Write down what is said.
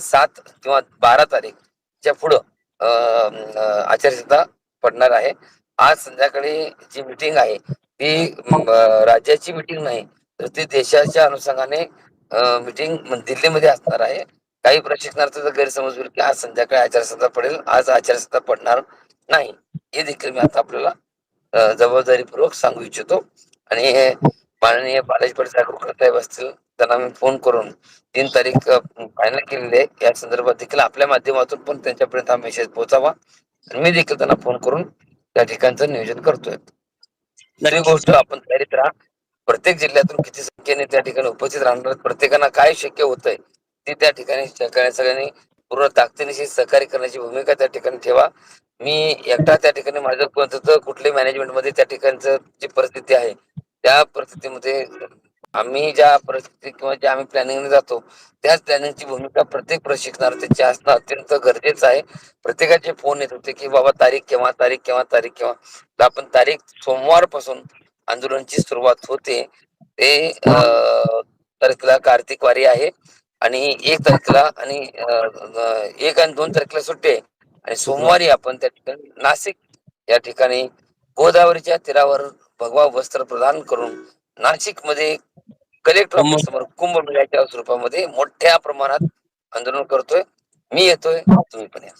सात किंवा बारा तारीखच्या पुढं आचारसंहिता पडणार आहे. आज संध्याकाळी जी मिटिंग आहे ती राज्याची मिटिंग नाही तर ती देशाच्या अनुषंगाने मिटिंग दिल्लीमध्ये असणार आहे. काही प्रशिक्षणार्थीचा गैरसमज होईल की आज संध्याकाळी आचारसंहिता पडेल आज आचारसंहिता पडणार नाही. हे देखील मी आता आपल्याला जबाबदारीपूर्वक सांगू इच्छितो. आणि माननीय बालाजी साहेब असतील त्यांना मी फोन करून तीन तारीख फायनल केलेली आहे. या संदर्भात देखील आपल्या माध्यमातून पण त्यांच्यापर्यंत हा मेसेज पोहोचावा. आणि मी देखील त्यांना फोन करून त्या ठिकाणचं नियोजन करतोय. दुसरी गोष्ट आपण तयारीत राहा. प्रत्येक जिल्ह्यातून किती संख्येने त्या ठिकाणी उपस्थित राहणार प्रत्येकांना काय शक्य होतंय ती त्या ठिकाणी सगळ्या- सगळ्यांनी पूर्ण ताकदीनिशी सहकार्य करण्याची भूमिका त्या ठिकाणी ठेवा. मी एकटा त्या ठिकाणी माझं मत होतं कुठल्या मॅनेजमेंटमध्ये त्या ठिकाणचं जी परिस्थिती आहे त्या परिस्थितीमध्ये आम्ही ज्या परिस्थिती किंवा ज्या आम्ही प्लॅनिंगने जातो त्याच प्लॅनिंगची भूमिका प्रत्येक प्रशिक्षणार्थीची असणं अत्यंत गरजेचं आहे. प्रत्येकाचे फोन येत होते की बाबा तारीख केव्हा तारीख केव्हा तारीख केव्हा? आपण तारीख सोमवारपासून आंदोलनची सुरुवात होते. ते तारखेला कार्तिक वारी आहे आणि एक तारखेला आणि एक आणि दोन तारखेला सुट्टी आहे. आणि सोमवारी आपण त्या ठिकाणी नाशिक या ठिकाणी गोदावरीच्या तीरावर भगवा वस्त्र प्रदान करून नाशिकमध्ये कलेक्टर समोर कुंभमेळ्याच्या स्वरूपामध्ये मोठ्या प्रमाणात आंदोलन करतोय. मी येतोय तुम्ही पण या.